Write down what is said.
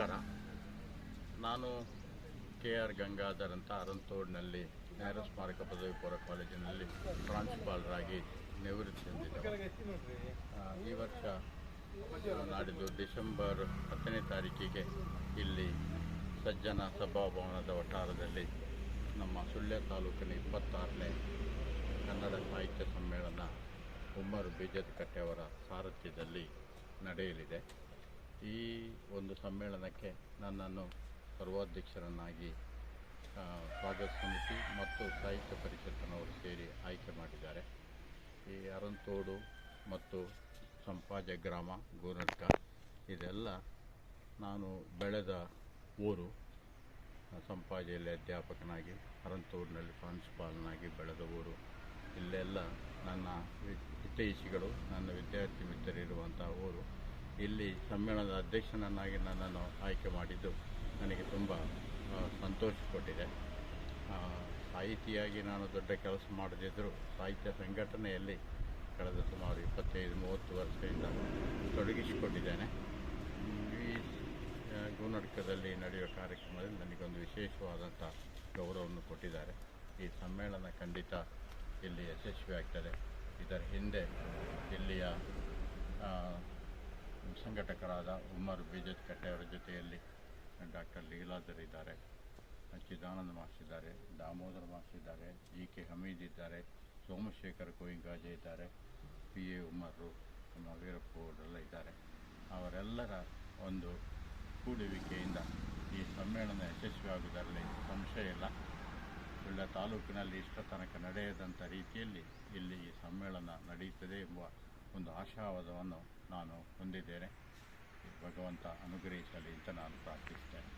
ನಮಸ್ಕಾರ. ನಾನು K R Gangadhar ಅಂತ ಅರಂತೋಡ್ನಲ್ಲಿ ನೆಹರು ಸ್ಮಾರಕ ಪದವಿ ಪೂರ್ವ ಕಾಲೇಜಿನಲ್ಲಿ ಪ್ರಾಂಶುಪಾಲರಾಗಿ ನಿವೃತ್ತಿ ಈ ವರ್ಷ ನಾಡಿದ್ದು ಡಿಸೆಂಬರ್ ಹತ್ತನೇ ತಾರೀಕಿಗೆ ಇಲ್ಲಿ ಸಜ್ಜನ ಸಭಾಭವನದ ವಠಾರದಲ್ಲಿ ನಮ್ಮ ಸುಳ್ಯ ತಾಲೂಕಿನ ಇಪ್ಪತ್ತಾರನೇ ಕನ್ನಡ ಸಾಹಿತ್ಯ ಸಮ್ಮೇಳನ ಉಮ್ಮರ್ ಬೀಜದ ಕಟ್ಟೆಯವರ ಸಾರಥ್ಯದಲ್ಲಿ ನಡೆಯಲಿದೆ. ಈ ಒಂದು ಸಮ್ಮೇಳನಕ್ಕೆ ನನ್ನನ್ನು ಸರ್ವಾಧ್ಯಕ್ಷರನ್ನಾಗಿ ಸ್ವಾಗತ ಸಮಿತಿ ಮತ್ತು ಸಾಹಿತ್ಯ ಪರಿಷತ್ತಿನವರು ಸೇರಿ ಆಯ್ಕೆ ಮಾಡಿದ್ದಾರೆ. ಈ ಅರಂತೋಡು ಮತ್ತು ಸಂಪಾಜ ಗ್ರಾಮ, ಗೋನಡ್ಕ, ಇದೆಲ್ಲ ನಾನು ಬೆಳೆದ ಊರು. ಸಂಪಾಜೆಯಲ್ಲಿ ಅಧ್ಯಾಪಕನಾಗಿ, ಅರಂತೋಡಿನಲ್ಲಿ ಪ್ರಾಂಶುಪಾಲನಾಗಿ ಬೆಳೆದ ಊರು. ಇಲ್ಲೆಲ್ಲ ನನ್ನ ಹಿತೈಷಿಗಳು ನನ್ನ ವಿದ್ಯಾರ್ಥಿ ಮಿತ್ರರಿರುವಂಥ ಊರು. ಇಲ್ಲಿ ಸಮ್ಮೇಳನದ ಅಧ್ಯಕ್ಷನನ್ನಾಗಿ ನನ್ನನ್ನು ಆಯ್ಕೆ ಮಾಡಿದ್ದು ನನಗೆ ತುಂಬ ಸಂತೋಷ ಕೊಟ್ಟಿದೆ. ಸಾಹಿತಿಯಾಗಿ ನಾನು ದೊಡ್ಡ ಕೆಲಸ ಮಾಡದಿದ್ದರೂ ಸಾಹಿತ್ಯ ಸಂಘಟನೆಯಲ್ಲಿ ಕಳೆದ ಸುಮಾರು ಇಪ್ಪತ್ತೈದು ಮೂವತ್ತು ವರ್ಷದಿಂದ ತೊಡಗಿಸಿಕೊಂಡಿದ್ದೇನೆ. ಈ ಆ, ಗುಣಡ್ಕದಲ್ಲಿ ನಡೆಯುವ ಕಾರ್ಯಕ್ರಮದಲ್ಲಿ ನನಗೊಂದು ವಿಶೇಷವಾದಂಥ ಗೌರವವನ್ನು ಕೊಟ್ಟಿದ್ದಾರೆ. ಈ ಸಮ್ಮೇಳನ ಖಂಡಿತ ಇಲ್ಲಿ ಯಶಸ್ವಿ ಆಗ್ತದೆ ಇದರ ಹಿಂದೆ ಇಲ್ಲಿಯ ಸಂಘಟಕರಾದ ಉಮ್ಮರ್ ಕಟ್ಟೆ ಅವರ ಜೊತೆಯಲ್ಲಿ ಡಾಕ್ಟರ್ ಲೀಲಾಧರ್ ಇದ್ದಾರೆ. ಚಿದಾನಂದ ಇದ್ದಾರೆ, ದಾಮೋದರ ಮಾಸ್ಟರ್ ಇದ್ದಾರೆ, ಜಿ ಕೆ ಹಮೀದ್ ಇದ್ದಾರೆ, ಸೋಮಶೇಖರ್ ಕೋಯಿಂಗಾಜೆ ಇದ್ದಾರೆ, ಪಿ ಎ ಉಮರ್ರು ನಮ್ಮ ವೀರಪ್ಪ ಅವರೆಲ್ಲ ಇದ್ದಾರೆ. ಅವರೆಲ್ಲರ ಒಂದು ಕೂಡುವಿಕೆಯಿಂದ ಈ ಸಮ್ಮೇಳನ ಯಶಸ್ವಿಯಾಗುವುದರಲ್ಲಿ ಸಂಶಯ ಇಲ್ಲ. ಒಳ್ಳೆ ತಾಲೂಕಿನಲ್ಲಿ ಇಷ್ಟ ತನಕ ನಡೆಯದಂಥ ರೀತಿಯಲ್ಲಿ ಇಲ್ಲಿ ಈ ಸಮ್ಮೇಳನ ನಡೆಯುತ್ತದೆ ಎಂಬ ಒಂದು ಆಶಾವಾದವನ್ನು ನಾನು ಹೊಂದಿದ್ದೇನೆ. ಭಗವಂತ ಅನುಗ್ರಹಿಸಲಿ ಅಂತ ನಾನು ಪ್ರಾರ್ಥಿಸ್ತೇನೆ